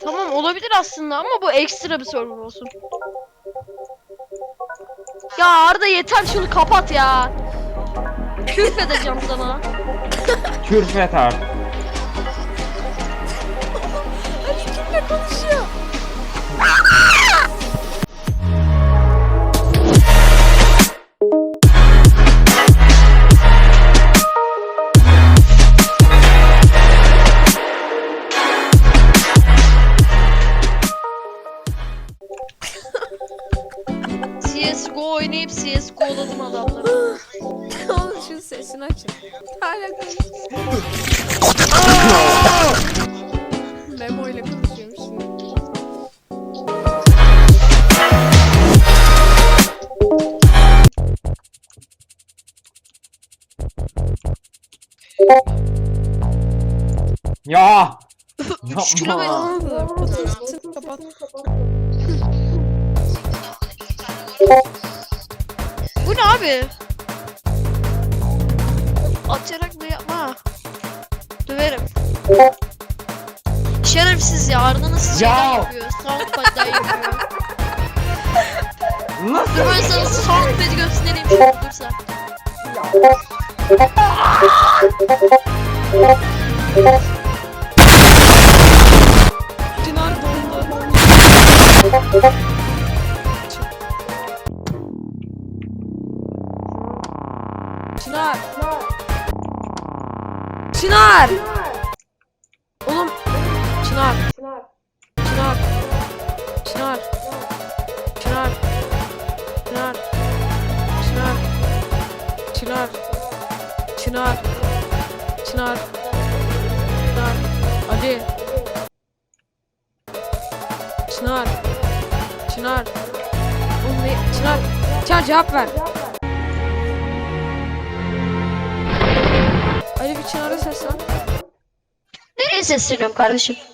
Tamam olabilir aslında ama bu ekstra bir server olsun. Ya Arda yeter şunu kapat ya. Küfür edeceğim sana. Kürfet artık. Kimle konuşuyor? Memo ile konuşuyorum şimdi. Ya! Yapma. Bu ne abi? Atarak Şerefsiz ya Arda nasıl şeyler Ya. yapıyor? Soundpad'den yapıyor. Nasıl? Dur ben sana soundpad'i göstereyim şimdi dur sen. Çınar dondu. Çınar. Çınar. Çınar. Çınar. Ali. Çınar. Çınar. Oğlum ne? Çınar. Çınar cevap ver. Ali bir Çınar'a seslen. Nereye sesleniyorum kardeşim?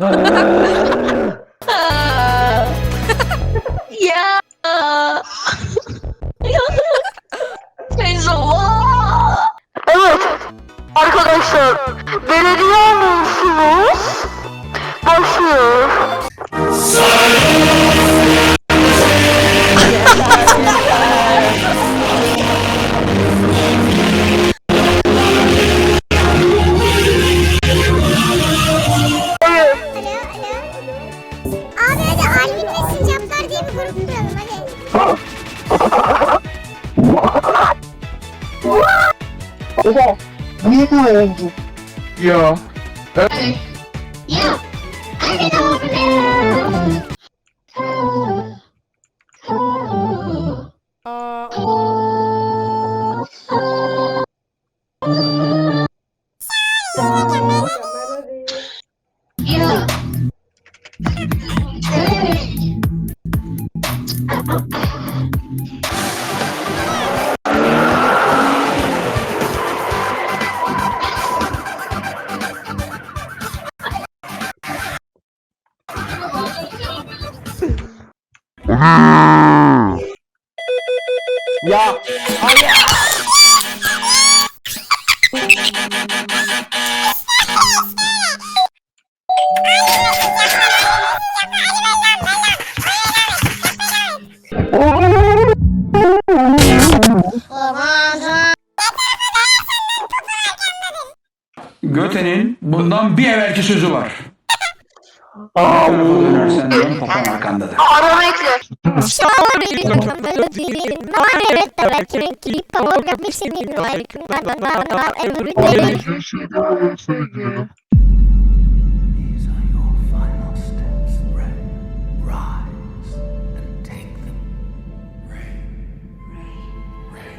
ya. Arkadaşlar belediye anonsumuz başlıyor. Abi hadi Alvin ve Sincaplar diye bir grup kuralım hadi. 밀고 여행기. 이야. 야. 야. 안 돼도 Göte'nin bundan bir evvelki sözü var. Aa, Dönersen dön kafan arkandadır. Arama ekle. These are your final steps, Ray. Rise and take them. Ray. Ray.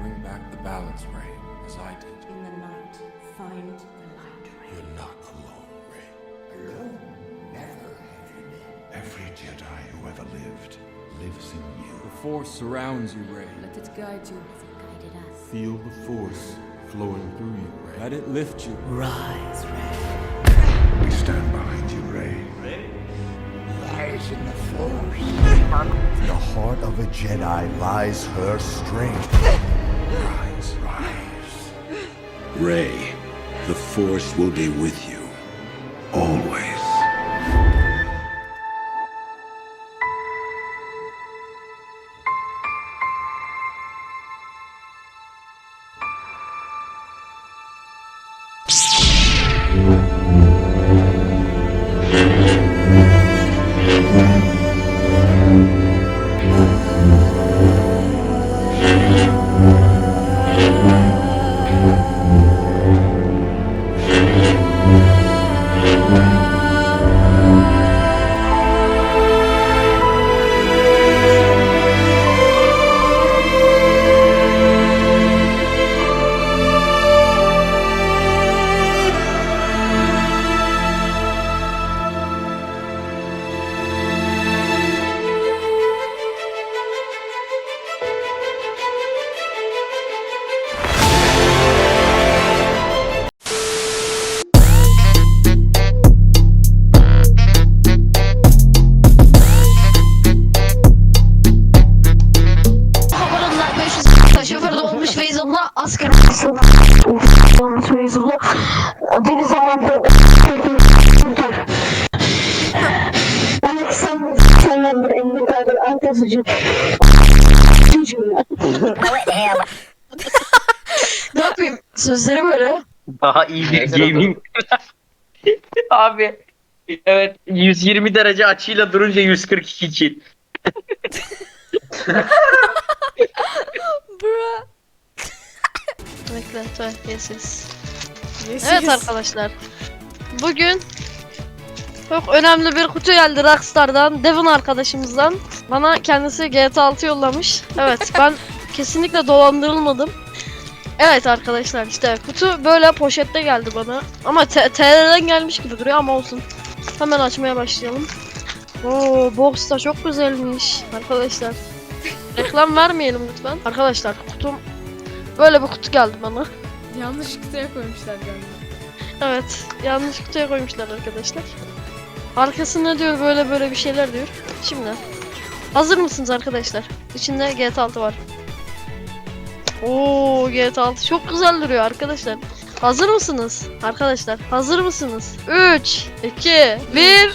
Bring back the balance, Ray, as I did. In the night, find the light ray. You're not alone, Ray. Alone, Jedi who ever lived lives in you. The Force surrounds you, Ray. Let it guide you as it guided us. Feel the Force flowing through you, Ray. Let it lift you. Rise, Ray. We stand behind you, Ray. Lies in the Force. In the heart of a Jedi lies her strength. Rise, rise. Ray, The Force will be with you. Engelberger Antasucu Ne yapayım? Sözleri böyle. Daha iyi bir gaming. Abi. Evet 120 derece açıyla durunca 142 için. Bra. Bekle, dur, yes, yes. Yes, Evet yes. arkadaşlar. Bugün çok önemli bir kutu geldi Rockstar'dan, Devon arkadaşımızdan. Bana kendisi GTA 6 yollamış. Evet ben kesinlikle dolandırılmadım. Evet arkadaşlar işte kutu böyle poşette geldi bana. Ama T- TR'den gelmiş gibi duruyor ama olsun. Hemen açmaya başlayalım. Oo box da çok güzelmiş arkadaşlar. Reklam vermeyelim lütfen. Arkadaşlar kutum böyle bir kutu geldi bana. Yanlış kutuya koymuşlar galiba. Evet, yanlış kutuya koymuşlar arkadaşlar. Arkasında diyor böyle böyle bir şeyler diyor. Şimdi hazır mısınız arkadaşlar? İçinde GTA 6 var. Oo GTA 6 çok güzel duruyor arkadaşlar. Hazır mısınız? Arkadaşlar hazır mısınız? 3 2 1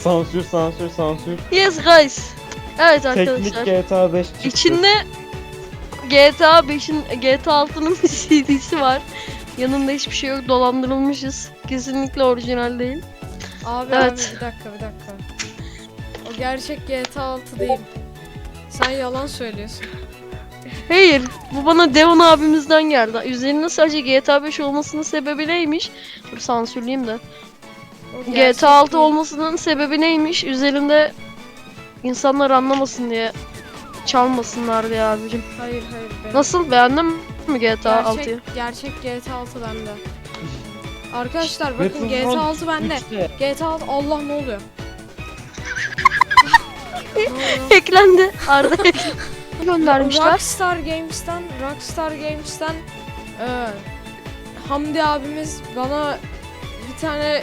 Sansür sansür sansür. Yes guys. Evet Teknik arkadaşlar. GTA 5 çıktı. İçinde GTA 5'in GTA 6'nın bir CD'si var. Yanında hiçbir şey yok. Dolandırılmışız. Kesinlikle orijinal değil. Abi Evet. abi bir dakika bir dakika. O gerçek GTA 6 değil. Sen yalan söylüyorsun. Hayır. Bu bana Devon abimizden geldi. Üzerinde sadece GTA 5 olmasının sebebi neymiş? Dur sansürleyeyim de. O gerçek GTA 6 değil. olmasının sebebi neymiş? Üzerinde insanlar anlamasın diye çalmasınlar diye abicim. Hayır hayır. benim. Nasıl? Beğendin mi GTA 6'yı? Gerçek, gerçek GTA 6 bende. Arkadaşlar bakın GTA 6 bende. 3'te. GTA 6 Allah ne oluyor? ne oluyor? Eklendi. Arda göndermişler. Rockstar Games'ten Rockstar Games'ten eee, Hamdi abimiz bana bir tane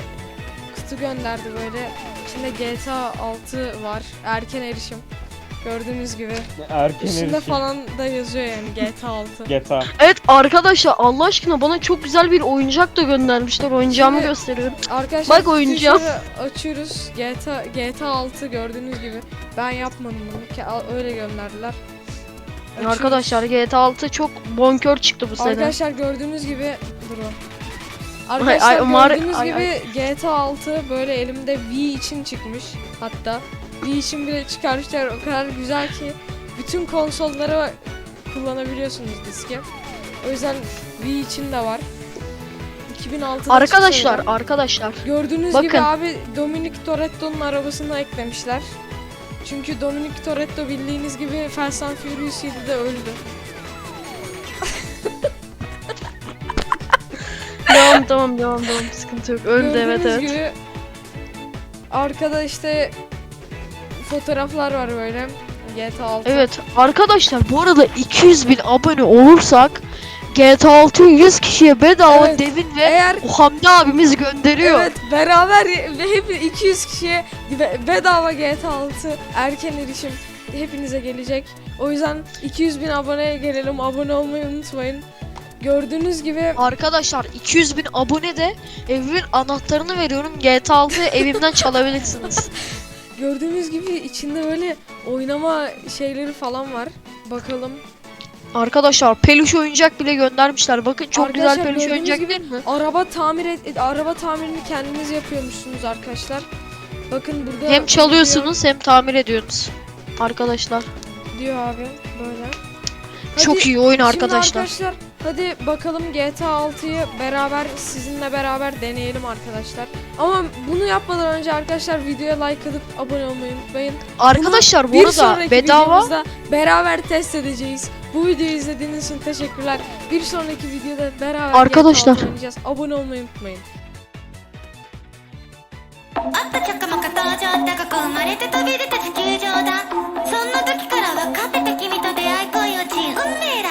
kutu gönderdi böyle. İçinde GTA 6 var. Erken erişim. Gördüğünüz gibi. Erken Üstünde erişim. falan da yazıyor yani GTA 6. GTA. Evet arkadaşlar Allah aşkına bana çok güzel bir oyuncak da göndermişler. Oyuncağımı Şimdi- gösteriyorum. Arkadaşlar Bak oyuncağım. açıyoruz. GTA GTA 6 gördüğünüz gibi. Ben yapmadım bunu. Al- Öyle gönderdiler. Açıyoruz. Arkadaşlar GTA 6 çok bonkör çıktı bu sene. Arkadaşlar gördüğünüz gibi dur o. Arkadaşlar ay, Umar- gördüğünüz ay, gibi GTA 6 böyle elimde V için çıkmış hatta. İçin bile çıkarmışlar o kadar güzel ki bütün konsollara kullanabiliyorsunuz diski. O yüzden V için de var. 2006'da Arkadaşlar, çıktı. arkadaşlar. Gördüğünüz bakın. gibi abi Dominic Toretto'nun arabasını eklemişler. Çünkü Dominic Toretto bildiğiniz gibi Fast and Furious 7'de öldü. Devam tamam devam devam sıkıntı yok. Öldü evet Gördüğünüz evet. gibi arkada işte fotoğraflar var böyle. GTA 6. Evet arkadaşlar bu arada 200 bin abone olursak GTA 6'yı 100 kişiye bedava Evet. Devin ve Eğer o Hamdi abimiz gönderiyor. evet beraber ve hep 200 kişiye be- bedava GTA 6 erken erişim hepinize gelecek. O yüzden 200 bin aboneye gelelim. Abone olmayı unutmayın. Gördüğünüz gibi Arkadaşlar 200 bin abone de evimin anahtarını veriyorum. GTA 6 evimden çalabilirsiniz. Gördüğünüz gibi içinde böyle oynama şeyleri falan var. Bakalım. Arkadaşlar peluş oyuncak bile göndermişler. Bakın çok güzel Arkadaşlar peluş gördüğünüz oyuncak gibi değil mi? Araba tamir et, araba tamirini kendiniz yapıyormuşsunuz arkadaşlar. Bakın burada Hem çalıyorsunuz hem tamir ediyorsunuz. Arkadaşlar diyor abi böyle. çok iyi oyun arkadaşlar. arkadaşlar hadi bakalım GTA 6'yı beraber sizinle beraber deneyelim arkadaşlar. Ama bunu yapmadan önce arkadaşlar videoya like atıp abone olmayı unutmayın. Arkadaşlar bu Bir arada sonraki bedava videomuzda beraber test edeceğiz. Bu videoyu izlediğiniz için teşekkürler. Bir sonraki videoda beraber Arkadaşlar. GTA 6 oynayacağız. Abone olmayı unutmayın. あったちょっかまか登場高く生まれて飛び出た地球上だそんな時から分かってた君と出会い恋落ち運命